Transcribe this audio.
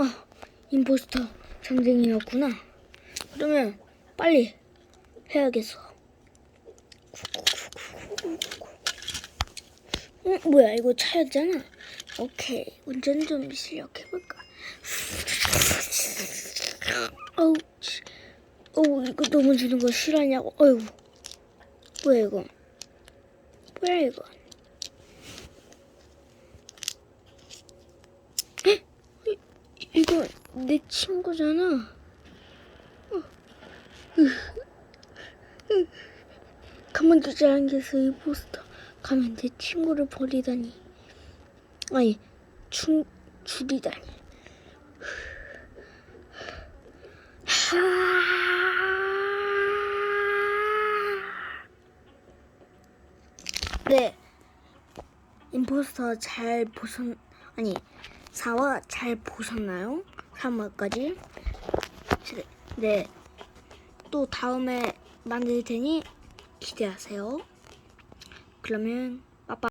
아, 임포스터 전쟁이었구나. 그러면 빨리 해야겠어. 응, 뭐야, 이거 차야 되잖아. 오케이, 운전 좀 실력 해볼까. 어우, 치. 어우, 이거 넘어지는 거 싫어하냐고. 어휴, 뭐야, 이거. 뭐야, 이거. 에? 이- 이거 내 친구잖아. 가만두지 않겠어, 이 포스터. 가면 내 친구를 버리다니. 아니, 중, 줄이다니. 네. 임포스터 잘 보셨, 아니, 4화 잘 보셨나요? 3화까지? 네. 또 다음에 만들 테니 기대하세요. 그러면